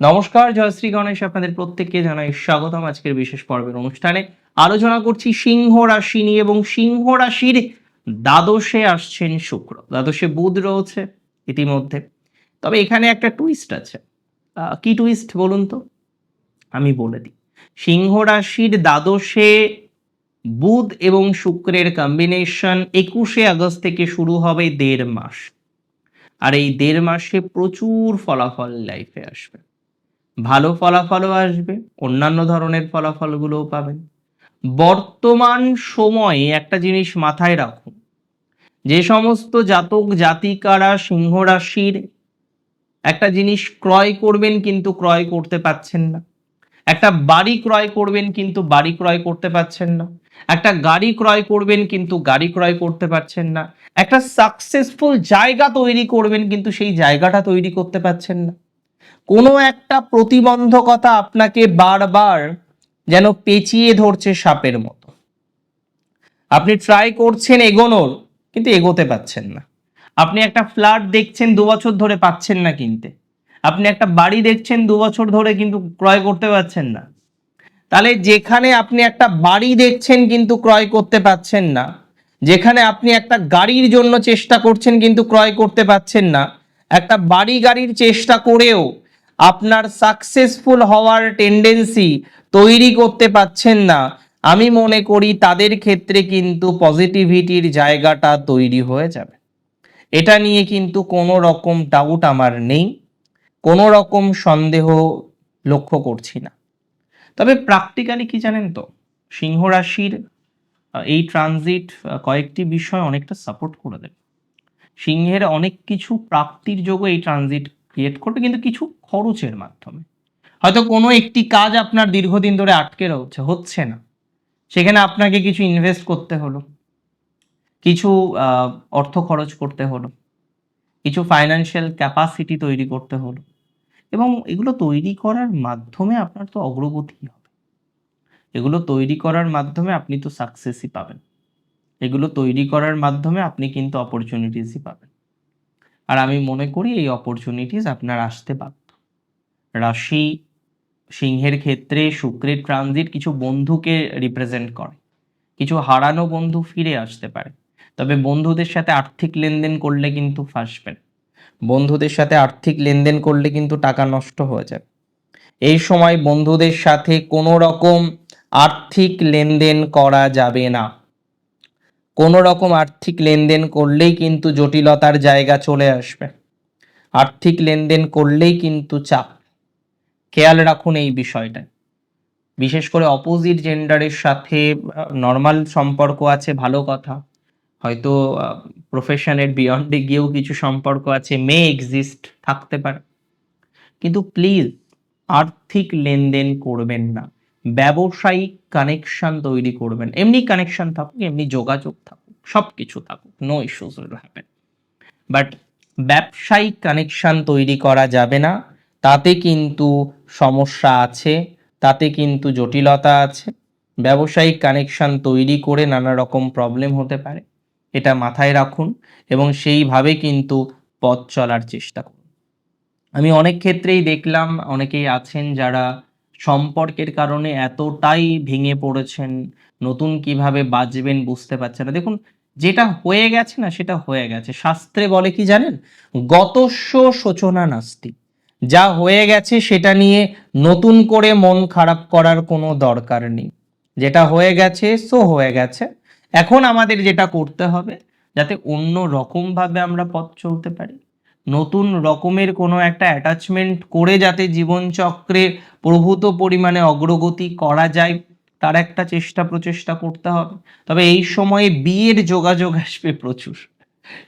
নমস্কার জয়শ্রী গণেশ আপনাদের প্রত্যেককে জানাই স্বাগতম আজকের বিশেষ পর্বের অনুষ্ঠানে। আলোচনা করছি সিংহ রাশি নিয়ে এবং সিংহ রাশির দ্বাদশে আসছেন শুক্র। দ্বাদশে বুধ রয়েছে ইতিমধ্যে। তবে এখানে একটা টুইস্ট আছে। কি টুইস্ট বলুন তো? আমি বলে দিই। সিংহ রাশির দ্বাদশে বুধ এবং শুক্রের কম্বিনেশন একুশে আগস্ট থেকে শুরু হবে দেড় মাস। আর এই দেড় মাসে প্রচুর ফলাফল লাইফে আসবে। ভালো ফলাফলও আসবে, অন্যান্য ধরনের ফলাফলগুলোও পাবেন। বর্তমান সময়ে একটা জিনিস মাথায় রাখুন, যে সমস্ত জাতক জাতিকারা সিংহ রাশির একটা জিনিস ক্রয় করবেন কিন্তু ক্রয় করতে পাচ্ছেন না। একটা বাড়ি ক্রয় করবেন কিন্তু বাড়ি ক্রয় করতে পারছেন না। একটা গাড়ি ক্রয় করবেন কিন্তু গাড়ি ক্রয় করতে পারছেন না। একটা সাকসেসফুল জায়গা তৈরি করবেন কিন্তু সেই জায়গাটা তৈরি করতে পারছেন না। কোনো একটা প্রতিবন্ধকতা আপনাকে বারবার যেন পেঁচিয়ে ধরছে সাপের মতো। আপনি ট্রাই করছেন এগোনোর, কিন্তু এগোতে পাচ্ছেন না। আপনি একটা ফ্ল্যাট দেখছেন দু বছর ধরে পাচ্ছেন না কিনতে। আপনি একটা বাড়ি দেখছেন দু বছর ধরে কিন্তু ক্রয় করতে পারছেন না। তাহলে যেখানে আপনি একটা বাড়ি দেখছেন কিন্তু ক্রয় করতে পাচ্ছেন না, যেখানে আপনি একটা গাড়ির জন্য চেষ্টা করছেন কিন্তু ক্রয় করতে পাচ্ছেন না, একটা বাড়ি গাড়ির চেষ্টা করেও আপনার সাকসেসফুল হওয়ার টেন্ডেন্সি তৈরি করতে পাচ্ছেন না। আমি মনে করি তাদের ক্ষেত্রে কিন্তু পজিটিভিটির জায়গাটা তৈরি হয়ে যাবে। এটা নিয়ে কিন্তু কোনো রকম ডাউট আমার নেই। কোনো রকম সন্দেহ লক্ষ্য করছি না। তবে প্র্যাকটিক্যালি কি জানেন তো? সিংহ রাশির এই ট্রানজিট কয়েকটি বিষয় অনেকটা সাপোর্ট করে দেবে। সিংহের অনেক কিছু প্রাপ্তির যোগও এই ট্রানজিট ক্রিয়েট করবে কিন্তু কিছু খরচের মাধ্যমে। হয়তো কোনো একটি কাজ আপনার দীর্ঘদিন ধরে আটকে রয়েছে, হচ্ছে না। সেখানে আপনাকে কিছু ইনভেস্ট করতে হলো। কিছু অর্থ খরচ করতে হলো। কিছু ফাইন্যান্সিয়াল ক্যাপাসিটি তৈরি করতে হলো। এবং এগুলো তৈরি করার মাধ্যমে আপনার তো অগ্রগতি হবে। এগুলো তৈরি করার মাধ্যমে আপনি তো সাকসেসই পাবেন। এগুলো তৈরি করার মাধ্যমে আপনি কিন্তু অপরচুনিটিসই পাবেন। আর আমি মনে করি এই অপরচুনিটিস আপনার আসতে বাধ্য। রাশি সিংহের ক্ষেত্রে শুক্রের ট্রানজিট কিছু বন্ধুকে রিপ্রেজেন্ট করে। কিছু হারানো বন্ধু ফিরে আসতে পারে। তবে বন্ধুদের সাথে আর্থিক লেনদেন করলে কিন্তু ফাঁসবেন বন্ধুদের সাথে আর্থিক লেনদেন করলে কিন্তু টাকা নষ্ট হয়ে যাবে। এই সময় বন্ধুদের সাথে কোনো রকম আর্থিক লেনদেন করা যাবে না। কোনো রকম আর্থিক লেনদেন করলেই কিন্তু জটিলতার জায়গা চলে আসবে। আর্থিক লেনদেন করলেই কিন্তু চাপ। খেয়াল রাখুন এই বিষয়টা। বিশেষ করে অপোজিট জেন্ডারের সাথে নর্মাল সম্পর্ক আছে, ভালো কথা। হয়তো প্রফেশনের বিয়ন্ডে গিয়েও কিছু সম্পর্ক আছে মে এক্সিস্ট থাকতে পারে। কিন্তু প্লিজ আর্থিক লেনদেন করবেন না। ব্যবসায়িক কানেকশন তৈরি করবেন। এমনি কানেকশন থাকুক, এমনি যোগাযোগ থাকুক সব কিছু থাকুক no issues will happen but ব্যবসায়িক কানেকশন তৈরি করা যাবে না, তাতে কিন্তু সমস্যা আছে, তাতে কিন্তু জটিলতা আছে। ব্যবসায়িক কানেকশন তৈরি করে নানা রকম প্রবলেম হতে পারে, এটা মাথায় রাখুন এবং সেইভাবে কিন্তু পথ চলার চেষ্টা করুন। আমি অনেক ক্ষেত্রেই দেখলাম, অনেকেই আছেন যারা সম্পর্কের কারণে এতটাই ভেঙে পড়েছেন, নতুন কীভাবে বাঁচবেন বুঝতে পারছে না। দেখুন, যেটা হয়ে গেছে না, সেটা হয়ে গেছে। শাস্ত্রে বলে কি জানেন? গতস্য শোচনা নাস্তি। যা হয়ে গেছে, সেটা নিয়ে নতুন করে মন খারাপ করার কোনো দরকার নেই। যেটা হয়ে গেছে, সো হয়ে গেছে। এখন আমাদের যেটা করতে হবে, যাতে অন্য রকমভাবে আমরা পথ চলতে পারি। নতুন রকমের কোনো একটা অ্যাটাচমেন্ট করে যাতে জীবনচক্রে প্রভূত পরিমাণে অগ্রগতি করা যায়, তার একটা চেষ্টা প্রচেষ্টা করতে হবে। তবে এই সময়ে বিয়ের যোগাযোগ আসবে প্রচুর।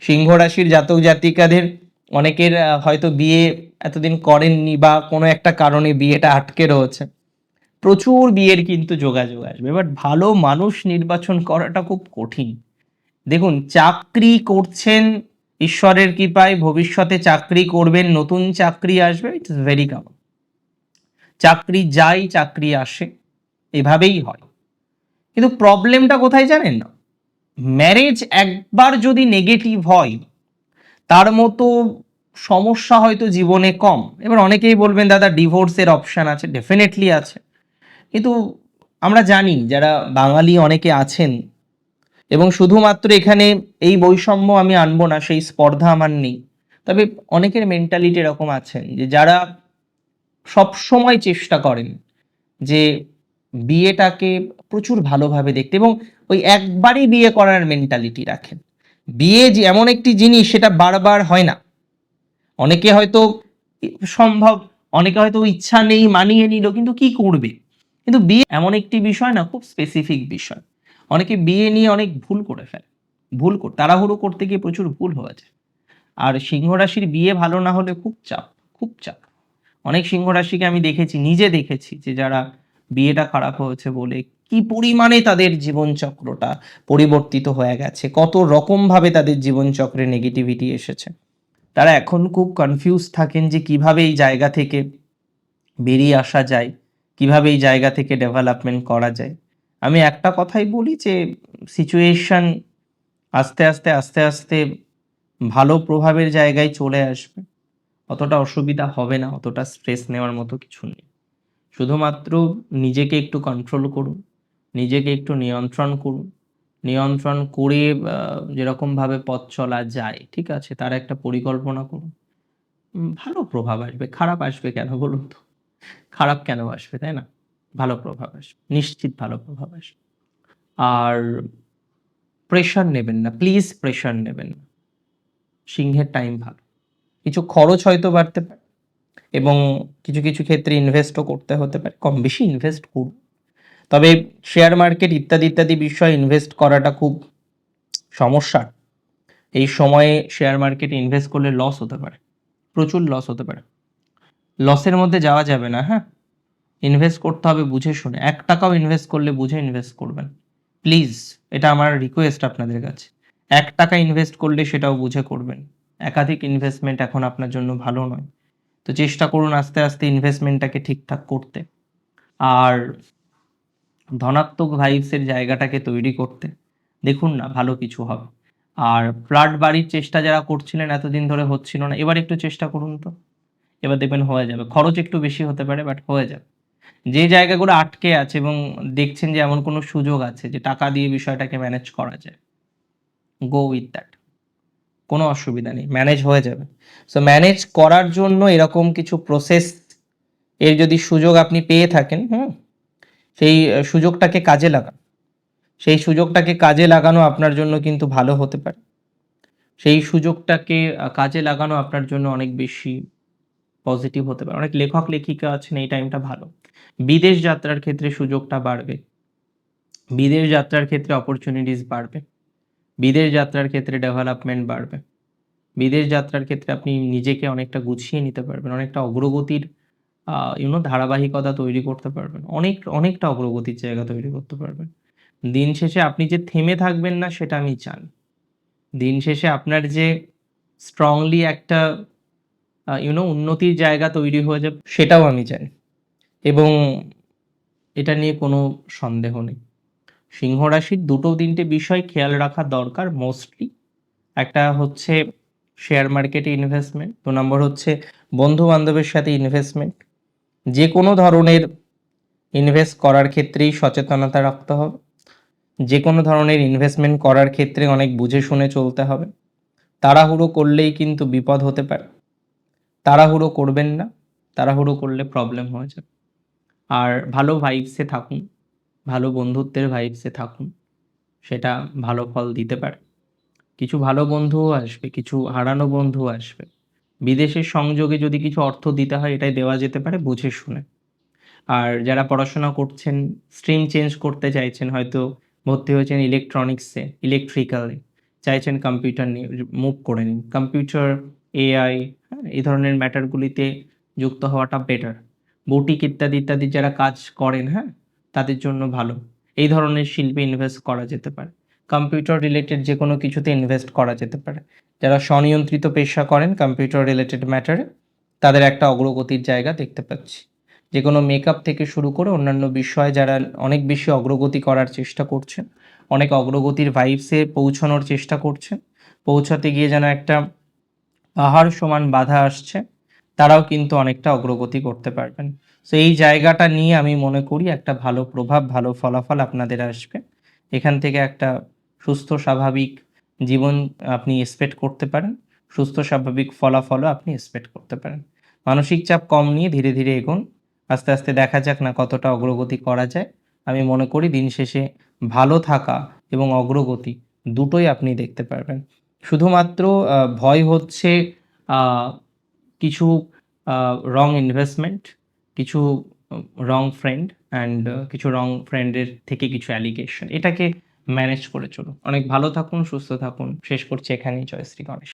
সিংহ রাশির জাতক জাতিকাদের অনেকের হয়তো বিয়ে এতদিন করেননি বা কোনো একটা কারণে বিয়েটা আটকে রয়েছে। প্রচুর বিয়ের কিন্তু যোগাযোগ আসবে। বাট ভালো মানুষ নির্বাচন করাটা খুব কঠিন। দেখুন, চাকরি করছেন ঈশ্বরের কৃপায় ভবিষ্যতে চাকরি করবেন, নতুন চাকরি আসবে ইট ইটস ভেরি কমন চাকরি যাই, চাকরি আসে, এভাবেই হয়। কিন্তু প্রবলেমটা কোথায় জানেন না? ম্যারেজ একবার যদি নেগেটিভ হয়, তার মতো সমস্যা হয়তো জীবনে কম। এবার অনেকেই বলবেন, দাদা ডিভোর্সের অপশান আছে। ডেফিনেটলি আছে। কিন্তু আমরা জানি, যারা বাঙালি অনেকে আছেন এবং শুধুমাত্র এখানে এই বৈষম্য আমি আনব না, সেই স্পর্ধা আমার নেই। তবে অনেকের মেন্টালিটি এরকম আছেন যে যারা সব সময় চেষ্টা করেন যে বিয়েটাকে প্রচুর ভালোভাবে দেখতে এবং ওই একবারই বিয়ে করার মেন্টালিটি রাখেন। বিয়ে যে এমন একটি জিনিস সেটা বারবার হয় না। অনেকে হয়তো সম্ভব, অনেকে হয়তো ইচ্ছা নেই, মানিয়ে নিল, কিন্তু কি করবে? কিন্তু বিয়ে এমন একটি বিষয় না, খুব স্পেসিফিক বিষয়। অনেকে বিয়ে নিয়ে অনেক ভুল করে ফেলে। ভুল কর, তাড়াহুড়ো করতে গিয়ে প্রচুর ভুল হয়ে যায় আর সিংহ রাশির বিয়ে ভালো না হলে খুব চাপ খুব চাপ। অনেক সিংহ রাশিকে আমি দেখেছি, নিজে দেখেছি যে যারা বিয়েটা খারাপ হয়েছে বলে কি পরিমাণে তাদের জীবনচক্রটা পরিবর্তিত হয়ে গেছে, কত রকমভাবে তাদের জীবনচক্রে নেগেটিভিটি এসেছে। তারা এখন খুব কনফিউজ থাকেন যে কীভাবে এই জায়গা থেকে বেরিয়ে আসা যায়, কীভাবে এই জায়গা থেকে ডেভেলপমেন্ট করা যায়। আমি একটা কথাই বলি যে সিচুয়েশন আস্তে আস্তে আস্তে আস্তে ভালো প্রভাবের জায়গায় চলে আসবে। অতটা অসুবিধা হবে না, অতটা স্ট্রেস নেওয়ার মতো কিছু নেই। শুধুমাত্র নিজেকে একটু কন্ট্রোল করুন, নিজেকে একটু নিয়ন্ত্রণ করুন। নিয়ন্ত্রণ করে যেরকমভাবে পথ চলা যায়, ঠিক আছে? তার একটা পরিকল্পনা করুন। ভালো প্রভাব আসবে, খারাপ আসবে কেন বলুন তো? খারাপ কেন আসবে, তাই না? ভালো প্রভাব আসবে নিশ্চিত ভালো প্রভাব আসবে আর প্রেশার নেবেন না প্লিজ প্রেশার নেবেন না। সিংহের টাইম ভালো। কিছু খরচ হয়তো বাড়তে পারে এবং কিছু কিছু ক্ষেত্রে ইনভেস্টও করতে হতে পারে, কম বেশি ইনভেস্ট করুন। তবে শেয়ার মার্কেট ইত্যাদি ইত্যাদি বিষয়ে ইনভেস্ট করাটা খুব সমস্যা। এই সময়ে শেয়ার মার্কেটে ইনভেস্ট করলে লস হতে পারে, প্রচুর লস হতে পারে। লসের মধ্যে যাওয়া যাবে না হ্যাঁ? ইনভেস্ট করতে হবে বুঝে শুনে। এক টাকাও ইনভেস্ট করলে বুঝে ইনভেস্ট করবেন। প্লিজ এটা আমার রিকোয়েস্ট আপনাদের কাছে। এক টাকা ইনভেস্ট করলে সেটাও বুঝে করবেন। একাধিক ইনভেস্টমেন্ট এখন আপনার জন্য ভালো নয়। তো চেষ্টা করুন আস্তে আস্তে ইনভেস্টমেন্টটাকে ঠিকঠাক করতে। আর ধনাত্মক ভাইবসের জায়গাটাকে তৈরি করতে। দেখুন না, ভালো কিছু হবে। আর ফ্ল্যাট বাড়ির চেষ্টা যারা করছিলেন এতদিন ধরে হচ্ছিল না। এবার একটু চেষ্টা করুন তো। এবার দেখবেন হয়ে যাবে। খরচ একটু বেশি হতে পারে বাট হয়ে যাবে। যে জায়গাগুলো আটকে আছে এবং দেখছেন যে এমন কোনো সুযোগ আছে যে টাকা দিয়ে বিষয়টাকে ম্যানেজ করা যায় গো উইথ দ্যাট কোনো অসুবিধা নেই ম্যানেজ হয়ে যাবে। সো ম্যানেজ করার জন্য এরকম কিছু প্রসেস এর যদি সুযোগ আপনি পেয়ে থাকেন, হুম, সেই সুযোগটাকে কাজে লাগান। সেই সুযোগটাকে কাজে লাগানো আপনার জন্য কিন্তু ভালো হতে পারে। সেই সুযোগটাকে কাজে লাগানো আপনার জন্য অনেক বেশি পজিটিভ হতে পারে। অনেক লেখক, লেখিকা আছেন, এই টাইমটা ভালো। বিদেশ যাত্রার ক্ষেত্রে সুযোগটা বাড়বে। বিদেশ যাত্রার ক্ষেত্রে অপরচুনিটিস বাড়বে। বিদেশ যাত্রার ক্ষেত্রে ডেভেলপমেন্ট বাড়বে। বিদেশ যাত্রার ক্ষেত্রে আপনি নিজেকে অনেকটা গুছিয়ে নিতে পারবেন। অনেকটা অগ্রগতির ইউনো ধারাবাহিকতা তৈরি করতে পারবেন। অনেক, অনেকটা অগ্রগতির জায়গা তৈরি করতে পারবেন। দিন শেষে আপনি যে থেমে থাকবেন না, সেটা আমি জানি। দিন শেষে আপনার যে স্ট্রংলি একটা ইউনো উন্নতির জায়গা তৈরি হয়ে যাবে, সেটাও আমি চাই এবং এটা নিয়ে কোনো সন্দেহ নেই। সিংহ রাশির দুটো তিনটে বিষয় খেয়াল রাখা দরকার মোস্টলি একটা হচ্ছে শেয়ার মার্কেটে ইনভেস্টমেন্ট দু নম্বর হচ্ছে বন্ধু বান্ধবের সাথে ইনভেস্টমেন্ট যে কোনো ধরনের ইনভেস্ট করার ক্ষেত্রেই সচেতনতা রাখতে হবে। যে কোনো ধরনের ইনভেস্টমেন্ট করার ক্ষেত্রে অনেক বুঝে শুনে চলতে হবে। তাড়াহুড়ো করলেই কিন্তু বিপদ হতে পারে। তাড়াহুড়ো করবেন না, তাড়াহুড়ো করলে প্রবলেম হয়ে যাবে। আর ভালো ভাইবসে থাকুন, ভালো বন্ধুত্বের ভাইবসে থাকুন, সেটা ভালো ফল দিতে পারে। কিছু ভালো বন্ধুও আসবে, কিছু হারানো বন্ধুও আসবে। বিদেশের সংযোগে যদি কিছু অর্থ দিতে হয়, এটাই দেওয়া যেতে পারে, বুঝে শুনে। আর যারা পড়াশোনা করছেন স্ট্রিম চেঞ্জ করতে চাইছেন, হয়তো ভর্তি হয়েছেন ইলেকট্রনিক্সে ইলেকট্রিক্যালে চাইছেন কম্পিউটার নিয়ে মুভ করে নিন। কম্পিউটার এআই, এই ধরনের ম্যাটারগুলিতে যুক্ত হওয়াটা বেটার বুটিক ইত্যাদি ইত্যাদি যারা কাজ করেন হ্যাঁ তাদের জন্য ভালো। এই ধরনের শিল্পে ইনভেস্ট করা যেতে পারে। কম্পিউটার রিলেটেড যে কোনো কিছুতে ইনভেস্ট করা যেতে পারে। যারা স্বনিয়ন্ত্রিত পেশা করেন কম্পিউটার রিলেটেড ম্যাটারে তাদের একটা অগ্রগতির জায়গা দেখতে পাচ্ছি। যে কোনো মেকআপ থেকে শুরু করে অন্যান্য বিষয়ে যারা অনেক বেশি অগ্রগতি করার চেষ্টা করছেন, অনেক অগ্রগতির ভাইবসে পৌঁছানোর চেষ্টা করছেন, পৌঁছাতে গিয়ে যেন একটা পাহাড় সমান বাধা আসছে, তারাও কিন্তু অনেকটা অগ্রগতি করতে পারবেন। তো এই জায়গাটা নিয়ে আমি মনে করি একটা ভালো প্রভাব, ভালো ফলাফল আপনাদের আসবে। এখান থেকে একটা সুস্থ, স্বাভাবিক জীবন আপনি এক্সপেক্ট করতে পারেন, সুস্থ, স্বাভাবিক ফলাফলও আপনি এক্সপেক্ট করতে পারেন। মানসিক চাপ কম নিয়ে ধীরে ধীরে এগোন, আস্তে আস্তে দেখা যাক না কতটা অগ্রগতি করা যায়। আমি মনে করি দিন শেষে ভালো থাকা এবং অগ্রগতি দুটোই আপনি দেখতে পারবেন। শুধুমাত্র ভয় হচ্ছে কিছু রং ইনভেস্টমেন্ট কিছু রং ফ্রেন্ড অ্যান্ড কিছু রং ফ্রেন্ডের থেকে কিছু অ্যালিগেশন এটাকে ম্যানেজ করে চলুন। অনেক ভালো থাকুন, সুস্থ থাকুন। শেষ করছি এখানেই। জয়শ্রী গণেশ।